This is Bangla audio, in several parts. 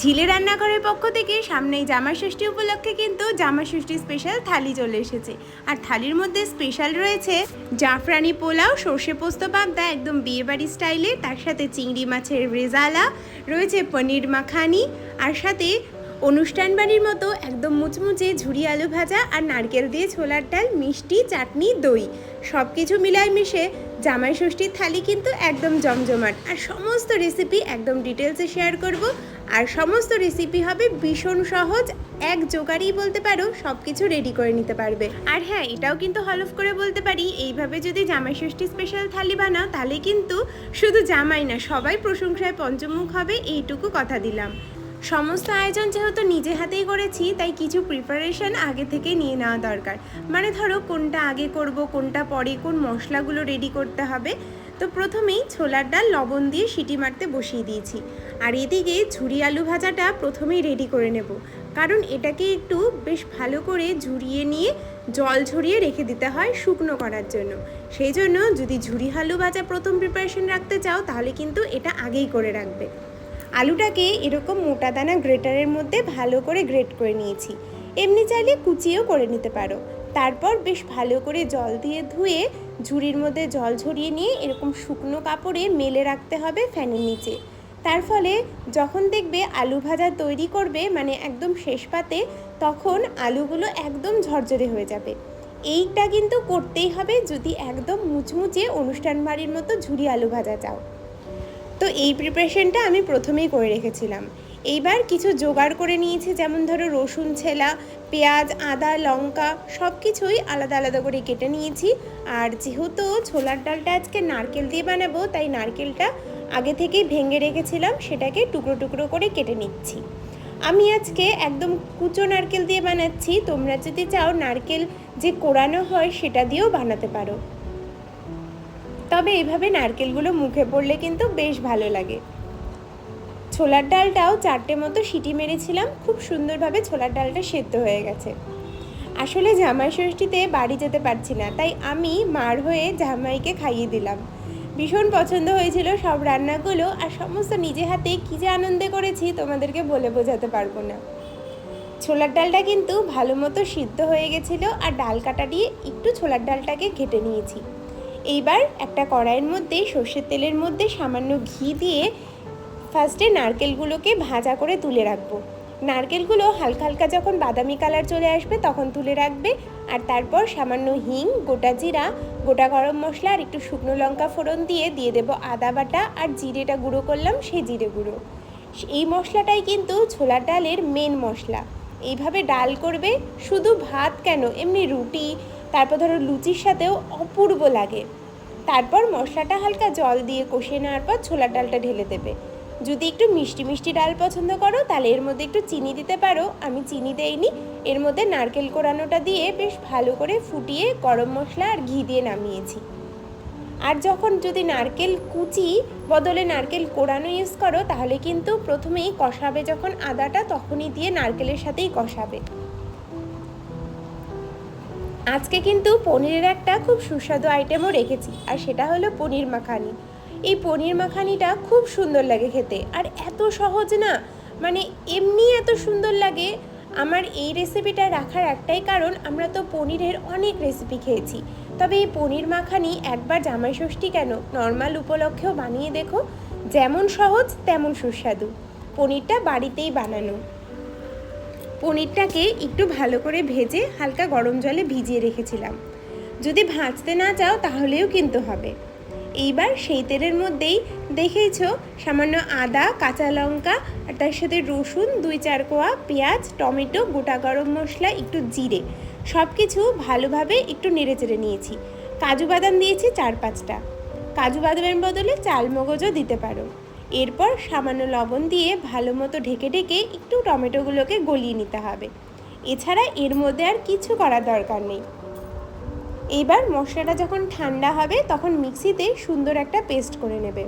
ঝিলে রান্নাঘরের পক্ষ থেকে সামনেই জামা ষষ্ঠী উপলক্ষে কিন্তু জামা ষষ্ঠী স্পেশাল থালি চলে এসেছে। আর থালির মধ্যে স্পেশাল রয়েছে জাফরানি পোলাও, সর্ষে পোস্ত পাবদা, একদম বিয়েবাড়ি স্টাইলে তার সাথে চিংড়ি মাছের রেজালা, রয়েছে পনির মাখানি, আর সাথে অনুষ্ঠান বাড়ির মতো একদম মুচমুচে ঝুড়ি আলু ভাজা আর নারকেল দিয়ে ছোলার ডাল, মিষ্টি, চাটনি, দই। সব কিছু মিলায় মিশে জামাই ষষ্ঠীর থালি কিন্তু একদম জমজমাট। আর সমস্ত রেসিপি একদম ডিটেলসে শেয়ার করব। আর সমস্ত রেসিপি হবে ভীষণ সহজ, এক জোগাড়েই বলতে পারো সব কিছু রেডি করে নিতে পারবে। আর হ্যাঁ এটাও কিন্তু হলফ করে বলতে পারি, এইভাবে যদি জামাই ষষ্ঠী স্পেশাল থালি বানাও, তাহলে কিন্তু শুধু জামাই না, সবাই প্রশংসায় পঞ্চমুখ হবে, এইটুকু কথা দিলাম। সমস্ত আয়োজন যেহেতু নিজে হাতেই করেছি, তাই কিছু প্রিপারেশন আগে থেকে নিয়ে নেওয়া দরকার। মানে ধরো কোনটা আগে করব, কোনটা পরে কোন মশলাগুলো রেডি করতে হবে। তো প্রথমেই ছোলার ডাল, লবণ দিয়ে সিটি মারতে বসিয়ে দিয়েছি। আর এদিকে ঝুরি আলু ভাজাটা প্রথমেই রেডি করে নেব। কারণ এটাকে একটু বেশ ভালো করে ঝুরিয়ে নিয়ে জল ঝরিয়ে রেখে দিতে হয় শুকনো করার জন্য। সেই জন্য যদি ঝুরি আলু ভাজা প্রথম প্রিপারেশন রাখতে চাও, তাহলে কিন্তু এটা আগেই করে রাখবে। আলুটাকে এরকম মোটা দানা গ্রেটারের মধ্যে ভালো করে গ্রেট করে নিয়েছি। এমনি চাইলে কুচিয়েও করে নিতে পারো। তারপর বেশ ভালো করে জল দিয়ে ধুয়ে ঝুড়ির মধ্যে জল ঝরিয়ে নিয়ে এরকম শুকনো কাপড়ে মেলে রাখতে হবে ফ্যানের নিচে। তার ফলে যখন দেখবে আলু ভাজা তৈরি করবে মানে একদম শেষ পাতে, তখন আলুগুলো একদম ঝরঝরে হয়ে যাবে। এইটা কিন্তু করতেই হবে যদি একদম মুচমুচে অনুষ্ঠান বাড়ির মতো ঝুড়ি আলু ভাজা চাও। তো এই প্রিপারেশনটা আমি প্রথমেই করে রেখেছিলাম। এইবার কিছু জোগাড় করে নিয়েছি, যেমন ধরো রসুন ছেলা, পেঁয়াজ, আদা, লঙ্কা সব কিছুই আলাদা আলাদা করে কেটে নিয়েছি। আর যেহেতু ছোলার ডালটা আজকে নারকেল দিয়ে বানাবো, তাই নারকেলটা আগে থেকেই ভেঙে রেখেছিলাম, সেটাকে টুকরো টুকরো করে কেটে নিচ্ছি। আমি আজকে একদম কুচো নারকেল দিয়ে বানাচ্ছি, তোমরা যদি চাও নারকেল যে কোরানো হয় সেটা দিয়েও বানাতে পারো। তবে এইভাবে নারকেলগুলো মুখে পড়লে কিন্তু বেশ ভালো লাগে। ছোলার ডালটাও চারটে মতো সিটি মেরেছিলাম, খুব সুন্দরভাবে ছোলার ডালটা সেদ্ধ হয়ে গেছে। আসলে জামাই ষষ্ঠীতে বাড়ি যেতে পারছি না, তাই আমি মার হয়ে জামাইকে খাইয়ে দিলাম। ভীষণ পছন্দ হয়েছিল সব রান্নাগুলো আর সমস্ত নিজে হাতে কী যে আনন্দে করেছি তোমাদেরকে বলে বোঝাতে পারব না। ছোলার ডালটা কিন্তু ভালো মতো সিদ্ধ হয়ে গেছিল আর ডাল কাটা দিয়ে একটু ছোলার ডালটাকে ঘেটে নিয়েছি। এইবার একটা কড়াইয়ের মধ্যে সর্ষের তেলের মধ্যে সামান্য ঘি দিয়ে ফার্স্টে নারকেলগুলোকে ভাজা করে তুলে রাখব। নারকেলগুলো হালকা হালকা যখন বাদামি কালার চলে আসবে তখন তুলে রাখবে আর তারপর সামান্য হিং, গোটা জিরা, গোটা গরম মশলা আর একটু শুকনো লঙ্কা ফোড়ন দিয়ে দিয়ে দেবো আদা বাটা আর জিরেটা গুঁড়ো করলাম সেই জিরে গুঁড়ো। এই মশলাটাই কিন্তু ছোলার ডালের মেন মশলা। এইভাবে ডাল করবে, শুধু ভাত কেন? এমনি রুটি, তারপর ধরো লুচির সাথেও অপূর্ব লাগে। তারপর মশলাটা হালকা জল দিয়ে কষিয়ে নেওয়ার পর ছোলার ডালটা ঢেলে দেবে। যদি একটু মিষ্টি মিষ্টি ডাল পছন্দ করো, তাহলে এর মধ্যে একটু চিনি দিতে পারো। আমি চিনি দেইনি। এর মধ্যে নারকেল কোরানোটা দিয়ে বেশ ভালো করে ফুটিয়ে গরম মশলা আর ঘি দিয়ে নামিয়েছি। আর যখন যদি নারকেল কুচি বদলে নারকেল কোরানো ইউজ করো, তাহলে কিন্তু প্রথমেই কষাবে যখন আদাটা, তখনই দিয়ে নারকেলের সাথেই কষাবে। আজকে কিন্তু পনিরের একটা খুব সুস্বাদু আইটেমও রেখেছি, আর সেটা হলো পনির মাখানি। এই পনির মাখানিটা খুব সুন্দর লাগে খেতে, আর এত সহজ না মানে এমনি এত সুন্দর লাগে। আমার এই রেসিপিটা রাখার একটাই কারণ, আমরা তো পনিরের অনেক রেসিপি খেয়েছি। তবে এই পনির মাখানি একবার জামাই ষষ্ঠী কেন? নর্মাল উপলক্ষেও বানিয়ে দেখো, যেমন সহজ, তেমন সুস্বাদু। পনিরটা বাড়িতেই বানানো। পনিরটাকে একটু ভালো করে ভেজে হালকা গরম জলে ভিজিয়ে রেখেছিলাম। যদি ভাজতে না চাও তাহলেও কিন্তু হবে। এইবার সেই তেলের মধ্যেই দেখেছ সামান্য আদা, কাঁচা লঙ্কা আর তার সাথে রসুন, দুই চার কোয়া পেঁয়াজ, টমেটো, গোটা গরম মশলা, একটু জিরে সব কিছু ভালোভাবে একটু নেড়ে চেড়ে নিয়েছি। কাজু বাদাম দিয়েছি চার পাঁচটা। কাজু বাদামের বদলে চাল মগজও দিতে পারো। এরপর সামান্য লবণ দিয়ে ভালো মতো ঢেকে ঢেকে একটু টমেটোগুলোকে গলিয়ে নিতে হবে। এছাড়া এর মধ্যে আর কিছু করার দরকার নেই। এবার মশলাটা যখন ঠান্ডা হবে, তখন মিক্সিতে সুন্দর একটা পেস্ট করে নেবে।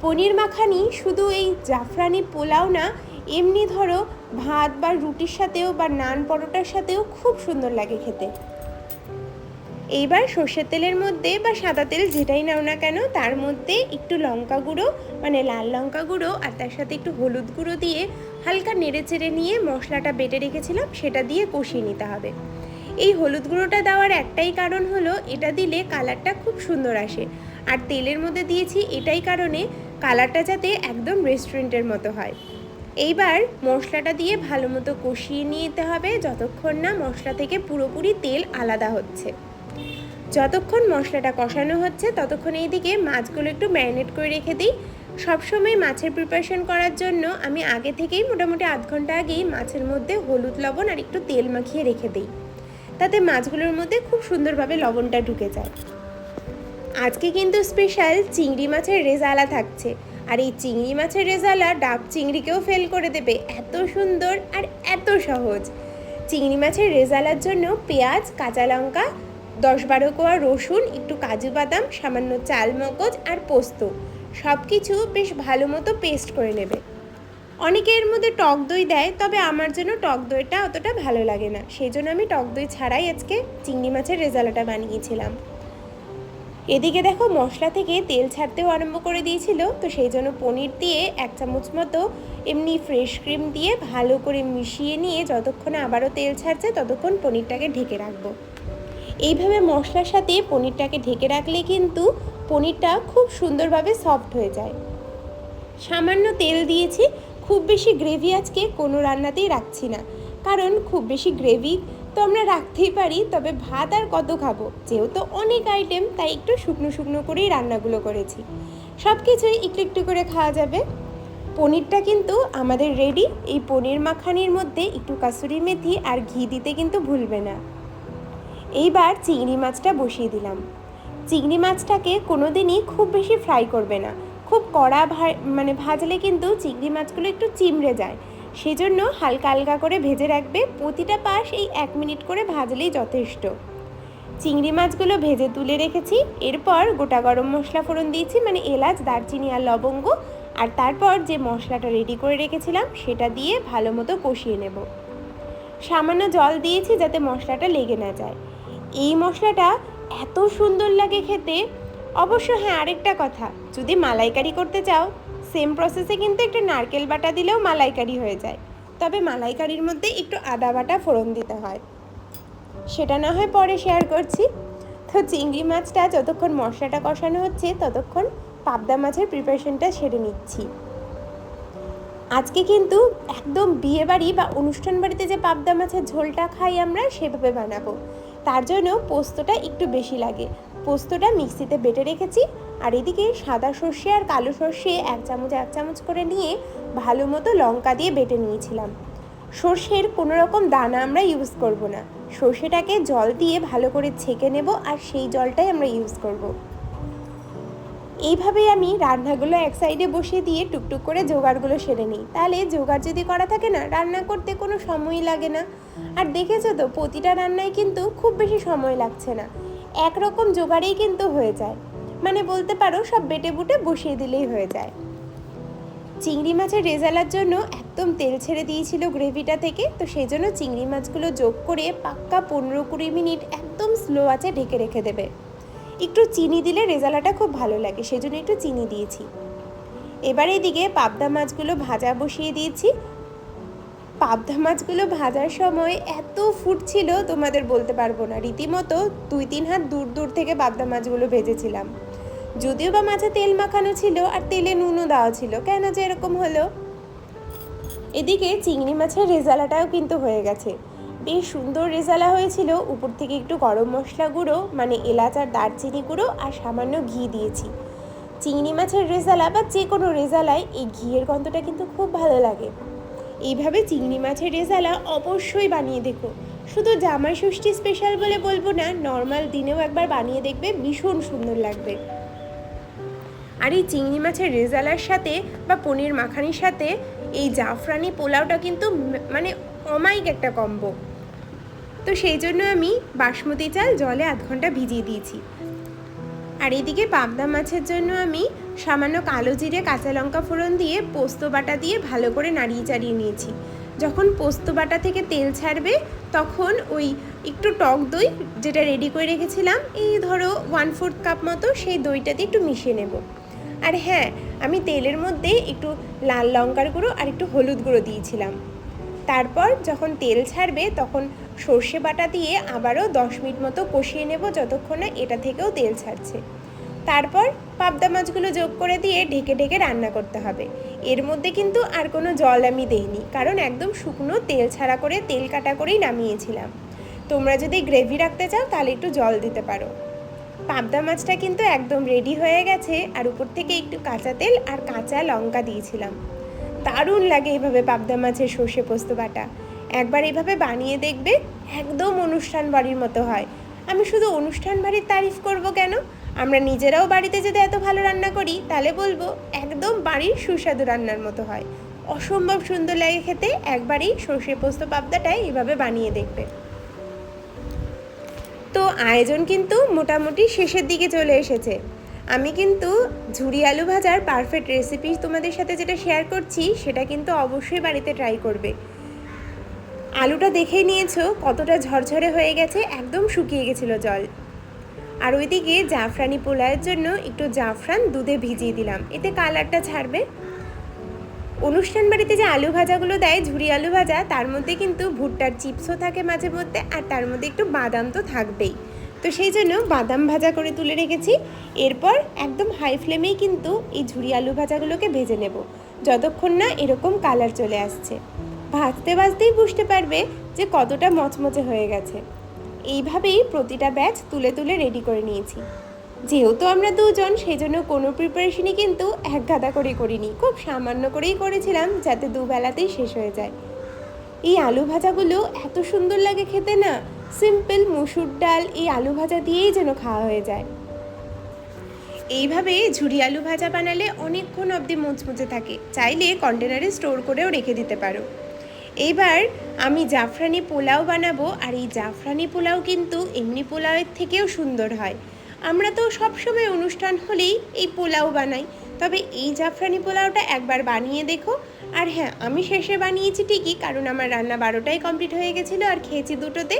পনির মাখানি শুধু এই জাফরানি পোলাও না, এমনি ধরো ভাত বা রুটির সাথেও বা নান পরোটার সাথেও খুব সুন্দর লাগে খেতে। এইবার সর্ষের তেলের মধ্যে বা সাদা তেল যেটাই নাও না কেন, তার মধ্যে একটু লঙ্কা গুঁড়ো মানে লাল লঙ্কা গুঁড়ো আর তার সাথে একটু হলুদ গুঁড়ো দিয়ে হালকা নেড়ে চেড়ে নিয়ে মশলাটা বেটে রেখেছিলাম, সেটা দিয়ে কষিয়ে নিতে হবে। এই হলুদ গুঁড়োটা দেওয়ার একটাই কারণ হলো, এটা দিলে কালারটা খুব সুন্দর আসে। আর তেলের মধ্যে দিয়েছি এটাই কারণে কালারটা যাতে একদম রেস্টুরেন্টের মতো হয়। এইবার মশলাটা দিয়ে ভালো মতো কষিয়ে নিতে হবে, যতক্ষণ না মশলা থেকে পুরোপুরি তেল আলাদা হচ্ছে। যতক্ষণ মশলাটা কষানো হচ্ছে, ততক্ষণ এইদিকে মাছগুলো একটু ম্যারিনেট করে রেখে দিই। সবসময় মাছের প্রিপারেশন করার জন্য আমি আগে থেকেই মোটামুটি আধ ঘণ্টা আগেই মাছের মধ্যে হলুদ লবণ আর একটু তেল মাখিয়ে রেখে দিই। তাতে মাছগুলোর মধ্যে খুব সুন্দরভাবে লবণটা ঢুকে যায়। আজকে কিন্তু স্পেশাল চিংড়ি মাছের রেজালা থাকছে। আর এই চিংড়ি মাছের রেজালা ডাব চিংড়িকেও ফেল করে দেবে। এত সুন্দর আর এত সহজ। চিংড়ি মাছের রেজালার জন্য পেঁয়াজ, কাঁচা লঙ্কা দশ বারো কোয়া রসুন, একটু কাজু বাদাম, সামান্য চাল মগজ আর পোস্ত। সব কিছু বেশ ভালো মতো পেস্ট করে নেবে। অনেকে এর মধ্যে টক দই দেয়, তবে আমার জন্য টক দইটা অতটা ভালো লাগে না। সেই জন্য আমি টক দই ছাড়াই আজকে চিংড়ি মাছের রেজালাটা বানিয়েছিলাম। এদিকে দেখো, মশলা থেকে তেল ছাড়তেও আরম্ভ করে দিয়েছিল, তো সেই জন্য পনির দিয়ে এক চামচ মতো এমনি ফ্রেশ ক্রিম দিয়ে ভালো করে মিশিয়ে নিয়ে যতক্ষণ আবারও তেল ছাড়ছে, ততক্ষণ পনিরটাকে ঢেকে রাখব। এইভাবে মশলার সাথে পনিরটাকে ঢেকে রাখলে কিন্তু পনিরটা খুব সুন্দরভাবে সফট হয়ে যায়। সামান্য তেল দিয়েছি, খুব বেশি গ্রেভি আজকে কোনো রান্নাতেই রাখছি না। কারণ খুব বেশি গ্রেভি তো আমরা রাখতেই পারি, তবে ভাত আর কত খাব? যেহেতু অনেক আইটেম তাই একটু শুকনো শুকনো করেই রান্নাগুলো করেছি। সব কিছুই একটু একটু করে খাওয়া যাবে। পনিরটা কিন্তু আমাদের রেডি এই পনির মাখানির মধ্যে একটু কাসুরি মেথি আর ঘি দিতে কিন্তু ভুলবে না। এইবার চিংড়ি মাছটা বসিয়ে দিলাম। চিংড়ি মাছটাকে কোনো দিনই খুব বেশি ফ্রাই করবে না। খুব কড়া মানে ভাজলে কিন্তু চিংড়ি মাছগুলো একটু চিমড়ে যায়। সেজন্য হালকা হালকা করে ভেজে রাখবে। প্রতিটা পাশ এই এক মিনিট করে ভাজলেই যথেষ্ট। চিংড়ি মাছগুলো ভেজে তুলে রেখেছি। এরপর গোটা গরম মশলা ফোড়ন দিয়েছি মানে এলাচ, দারচিনি আর লবঙ্গ। আর তারপর যে মশলাটা রেডি করে রেখেছিলাম, সেটা দিয়ে ভালো মতো কষিয়ে নেব। সামান্য জল দিয়েছি যাতে মশলাটা লেগে না যায়। এই মশলাটা এত সুন্দর লাগে খেতে। অবশ্য হ্যাঁ আরেকটা কথা, যদি মালাইকারি করতে চাও সেম প্রসেসে কিন্তু একটু নারকেল বাটা দিলেও মালাইকারি হয়ে যায়। তবে মালাইকারির মধ্যে একটু আদা বাটা ফোড়ন দিতে হয়। সেটা না হয় পরে শেয়ার করছি। তো চিংড়ি মাছটা যতক্ষণ মশলাটা কষানো হচ্ছে, ততক্ষণ পাবদা মাছের প্রিপারেশনটা সেরে নিচ্ছি। আজকে কিন্তু একদম বিয়ে বাড়ি বা অনুষ্ঠান বাড়িতে যে পাবদা মাছের ঝোলটা খাই আমরা, সেভাবে বানাবো। তার জন্য পোস্তটা একটু বেশি লাগে। পোস্তটা মিক্সিতে বেটে রেখেছি আর এদিকে সাদা সর্ষে আর কালো সর্ষে এক চামচ এক চামচ করে নিয়ে ভালো মতো লঙ্কা দিয়ে বেটে নিয়েছিলাম। সর্ষের কোনো রকম দানা আমরা ইউজ করব না। সর্ষেটাকে জল দিয়ে ভালো করে ছেঁকে নেব আর সেই জলটাই আমরা ইউজ করব। এইভাবেই আমি রান্নাগুলো এক সাইডে বসিয়ে দিয়ে টুকটুক করে জোগাড়গুলো সেরে নিই। তাহলে জোগাড় যদি করা থাকে না, রান্না করতে কোনো সময়ই লাগে না। আর দেখেছ তো, প্রতিটা রান্নায় কিন্তু খুব বেশি সময় লাগছে না। একরকম জোগাড়েই কিন্তু হয়ে যায়। মানে বলতে পারো, সব বেটে বুটে বসিয়ে দিলেই হয়ে যায়। চিংড়ি মাছের রেজালার জন্য একদম তেল ছেড়ে দিয়েছিল গ্রেভিটা থেকে। তো সেই জন্য চিংড়ি মাছগুলো যোগ করে পাক্কা পনেরো কুড়ি মিনিট একদম স্লো আছে ঢেকে রেখে দেবে। একটু চিনি দিলে রেজালাটা খুব ভালো লাগে, সেজন্য একটু চিনি দিয়েছি। এবার এদিকে পাবদা মাছগুলো ভাজা বসিয়ে দিয়েছি। পাবদা মাছগুলো ভাজার সময় এত ফুটছিল তোমাদের বলতে পারব না। রীতিমতো দুই তিন হাত দূর দূর থেকে পাবদা মাছগুলো ভেজেছিলাম। যদিও বা মাছে তেল মাখানো ছিল আর তেলে নুনও দেওয়া ছিল, কেন যে এরকম হলো? এদিকে চিংড়ি মাছের রেজালাটাও কিন্তু হয়ে গেছে। বেশ সুন্দর রেজালা হয়েছিল, উপর থেকে একটু গরম মশলা গুঁড়ো মানে এলাচ আর দারচিনি গুঁড়ো আর সামান্য ঘি দিয়েছি। চিংড়ি মাছের রেজালা বা যে কোনো রেজালায় এই ঘিয়ের গন্ধটা কিন্তু খুব ভালো লাগে। এইভাবে চিংড়ি মাছের রেজালা অবশ্যই বানিয়ে দেখো। শুধু জামাই ষষ্ঠী স্পেশাল বলে বলব না নর্মাল দিনেও একবার বানিয়ে দেখবে, ভীষণ সুন্দর লাগবে। আর এই চিংড়ি মাছের রেজালার সাথে বা পনির মাখানির সাথে এই জাফরানি পোলাওটা কিন্তু মানে অমায়িক একটা কম্বো তো সেই জন্য আমি বাসমতি চাল জলে আধ ঘণ্টা ভিজিয়ে দিয়েছি। আর এদিকে পাবদা মাছের জন্য আমি সামান্য কালো জিরে, কাঁচা লঙ্কা ফোড়ন দিয়ে পোস্ত বাটা দিয়ে ভালো করে নাড়িয়ে চাড়িয়ে নিয়েছি। যখন পোস্ত বাটা থেকে তেল ছাড়বে, তখন ওই একটু টক দই যেটা রেডি করে রেখেছিলাম, এই ধরো ওয়ান ফোর্থ কাপ মতো সেই দইটা দিয়ে একটু মিশিয়ে নেব। আর হ্যাঁ আমি তেলের মধ্যে একটু লাল লঙ্কার গুঁড়ো আর একটু হলুদ গুঁড়ো দিয়েছিলাম। তারপর যখন তেল ছাড়বে, তখন সর্ষে বাটা দিয়ে আবারও দশ মিনিট মতো কষিয়ে নেব যতক্ষণ না এটা থেকেও তেল ছাড়ছে। তারপর পাবদা মাছগুলো যোগ করে দিয়ে ঢেকে ঢেকে রান্না করতে হবে। এর মধ্যে কিন্তু আর কোনো জল আমি দেইনি, কারণ একদম শুকনো তেল ছাড়া করে তেল কাটা করেই নামিয়েছিলাম। তোমরা যদি গ্রেভি রাখতে চাও, তাহলে একটু জল দিতে পারো। পাবদা মাছটা কিন্তু একদম রেডি হয়ে গেছে, আর উপর থেকে একটু কাঁচা তেল আর কাঁচা লঙ্কা দিয়েছিলাম। দারুণ লাগে এভাবে পাবদা মাছের সর্ষে পোস্ত বাটা। একবার এভাবে বানিয়ে দেখবে, একদম অনুষ্ঠান বাড়ির মতো হয়। আমি শুধু অনুষ্ঠান বাড়ির তারিফ করব কেন? আমরা নিজেরাও বাড়িতে যদি এত ভালো রান্না করি, তাহলে বলব একদম বাড়ির সুস্বাদু রান্নার মতো হয়। অসম্ভব সুন্দর লাগে খেতে, একবারই সর্ষে পোস্ত পাবদাটাই এভাবে বানিয়ে দেখবে। তো আয়োজন কিন্তু মোটামুটি শেষের দিকে চলে এসেছে। আমি কিন্তু ঝুরি আলু ভাজার পারফেক্ট রেসিপি তোমাদের সাথে যেটা শেয়ার করছি, সেটা কিন্তু অবশ্যই বাড়িতে ট্রাই করবে। আলুটা দেখে নিয়েছো, কতটা ঝরঝরে হয়ে গেছে, একদম শুকিয়ে গেছিল জল। আর ওইদিকে জাফরানি পোলাওয়ের জন্য একটু জাফরান দুধে ভিজিয়ে দিলাম। এতে কালারটা ছাড়বে। অনুষ্ঠান বাড়িতে যে আলু ভাজাগুলো দেয়, ঝুরি আলু ভাজা, তার মধ্যে কিন্তু ভুট্টার চিপসও থাকে মাঝে মধ্যে, আর তার মধ্যে একটু বাদাম তো থাকবেই। তো সেই জন্য বাদাম ভাজা করে তুলে রেখেছি। এরপর একদম হাই ফ্লেমেই কিন্তু এই ঝুরি আলু ভাজাগুলোকে ভেজে নেব। যতক্ষণ না এরকম কালার চলে আসছে। ভাজতে ভাজতেই বুঝতে পারবে যে কতটা মচমচে হয়ে গেছে। এইভাবেই প্রতিটা ব্যাচ তুলে তুলে রেডি করে নিয়েছি। যেহেতু আমরা দুজন, সেই জন্য কোনো প্রিপারেশনই কিন্তু এক গাদা করে করিনি। খুব সামান্য করেই করেছিলাম যাতে দুবেলাতেই শেষ হয়ে যায়। এই আলু ভাজাগুলো এত সুন্দর লাগে খেতে না সিম্পল মুসুর ডাল এই আলু ভাজা দিয়েই যেন খাওয়া হয়ে যায়। এইভাবে ঝুরি আলু ভাজা বানালে অনেকক্ষণ অবধি মুচমুচে থাকে। চাইলে কন্টেনারে স্টোর করেও রেখে দিতে পারো। এইবার আমি জাফরানি পোলাও বানাবো আর এই জাফরানি পোলাও কিন্তু এমনি পোলাওয়ের থেকেও সুন্দর হয়। আমরা তো সবসময় অনুষ্ঠান হলেই এই পোলাও বানাই। তবে এই জাফরানি পোলাওটা একবার বানিয়ে দেখো আর হ্যাঁ আমি শেষে বানিয়েছি ঠিকই, কারণ আমার রান্না বারোটাই কমপ্লিট হয়ে গেছিল আর খেয়েছি দুটোতে।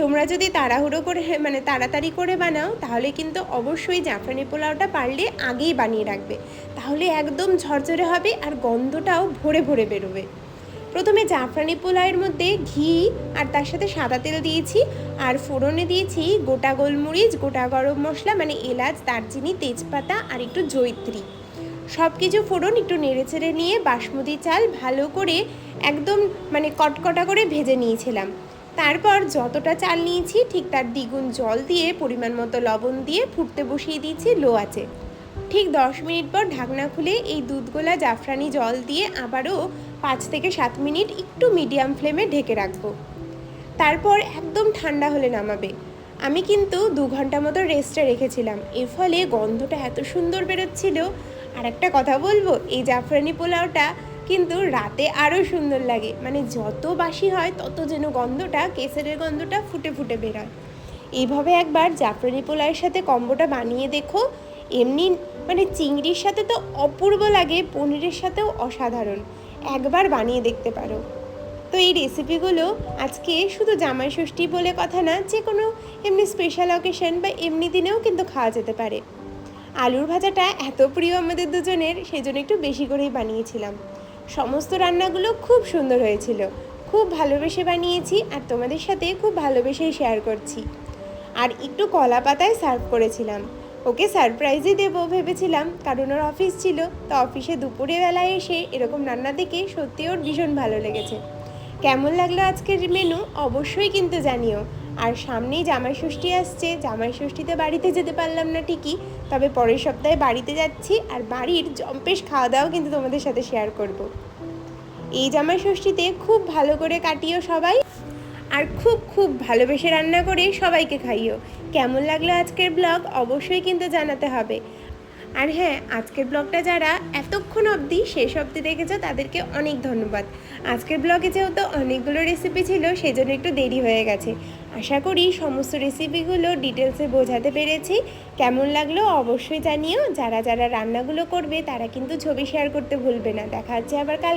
তোমরা যদি তাড়াহুড়ো করে মানে তাড়াতাড়ি করে বানাও, তাহলে কিন্তু অবশ্যই জাফরানি পোলাওটা পারলে আগেই বানিয়ে রাখবে। তাহলে একদম ঝরঝরে হবে আর গন্ধটাও ভরে ভরে বেরোবে। প্রথমে জাফরানি পোলাওয়ের মধ্যে ঘি আর তার সাথে সাদা তেল দিয়েছি, আর ফোড়নে দিয়েছি গোটা গোলমরিচ, গোটা গরম মশলা মানে এলাচ, দারচিনি, তেজপাতা আর একটু জৈত্রী সব কিছু ফোড়ন একটু নেড়েচেড়ে নিয়ে বাসমতি চাল ভালো করে একদম মানে কটকটা করে ভেজে নিয়েছিলাম। তারপর যতটা চাল নিয়েছি, ঠিক তার দ্বিগুণ জল দিয়ে পরিমাণ মতো লবণ দিয়ে ফুটতে বসিয়ে দিয়েছি লো আছে ঠিক দশ মিনিট পর ঢাকনা খুলে এই দুধগোলা জাফরানি জল দিয়ে আবারও পাঁচ থেকে সাত মিনিট একটু মিডিয়াম ফ্লেমে ঢেকে রাখব। তারপর একদম ঠান্ডা হলে নামাবে। আমি কিন্তু দু ঘণ্টা মতো রেস্টে রেখেছিলাম। এর ফলে গন্ধটা এত সুন্দর বেরোচ্ছিল আর একটা কথা বলব, এই জাফরানি পোলাওটা কিন্তু রাতে আরও সুন্দর লাগে। মানে যত বাসি হয়, তত যেন গন্ধটা কেসরের গন্ধটা ফুটে ফুটে বেরোয়। এইভাবে একবার জাফরানি পোলাওয়ের সাথে কম্বোটা বানিয়ে দেখো, এমনি মানে চিংড়ির সাথে তো অপূর্ব লাগে, পনিরের সাথেও অসাধারণ। একবার বানিয়ে দেখতে পারো। তো এই রেসিপিগুলো আজকে শুধু জামাই ষষ্ঠী বলে কথা না যে কোনো এমনি স্পেশাল অকেশন বা এমনি দিনেও কিন্তু খাওয়া যেতে পারে। আলুর ভাজাটা এত প্রিয় আমাদের দুজনের সেই জন্য একটু বেশি করেই বানিয়েছিলাম। সমস্ত রান্নাগুলো খুব সুন্দর হয়েছিল। খুব ভালোবেসে বানিয়েছি আর তোমাদের সাথে খুব ভালোবেসেই শেয়ার করছি। আর একটু কলা পাতায় সার্ভ করেছিলাম। ওকে সারপ্রাইজই দেবো ভেবেছিলাম, কারণ ওর অফিস ছিল, তো অফিসে দুপুরে বেলায় এসে এরকম রান্না দেখে সত্যি ওর ভীষণ ভালো লেগেছে। কেমন লাগল আজকের মেনু অবশ্যই কিন্তু জানিও। আর সামনেই জামাই ষষ্ঠী আসছে জামাই ষষ্ঠীতে বাড়িতে যেতে পারলাম না ঠিকই তবে পরের সপ্তাহে বাড়িতে যাচ্ছি আর বাড়ির জম্পেশ খাওয়া দাওয়াও কিন্তু তোমাদের সাথে শেয়ার করব। এই জামাই ষষ্ঠীতে খুব ভালো করে কাটিও সবাই আর খুব খুব ভালোবেসে রান্না করে সবাইকে খাইও। কেমন লাগল আজকের ব্লগ অবশ্যই কিন্তু জানাতে হবে। আর হ্যাঁ আজকের ব্লগটা যারা এতক্ষণ অবধি শেষ অবধি দেখেছ, তাদেরকে অনেক ধন্যবাদ। আজকের ব্লগে যেহেতু অনেকগুলো রেসিপি ছিল সেই জন্য একটু দেরি হয়ে গেছে। আশা করি সমস্ত রেসিপিগুলো ডিটেলসে বোঝাতে পেরেছি। কেমন লাগল অবশ্যই জানিও। যারা যারা রান্নাগুলো করবে, তারা কিন্তু ছবি শেয়ার করতে ভুলবে না। দেখা যাচ্ছে আবার কাল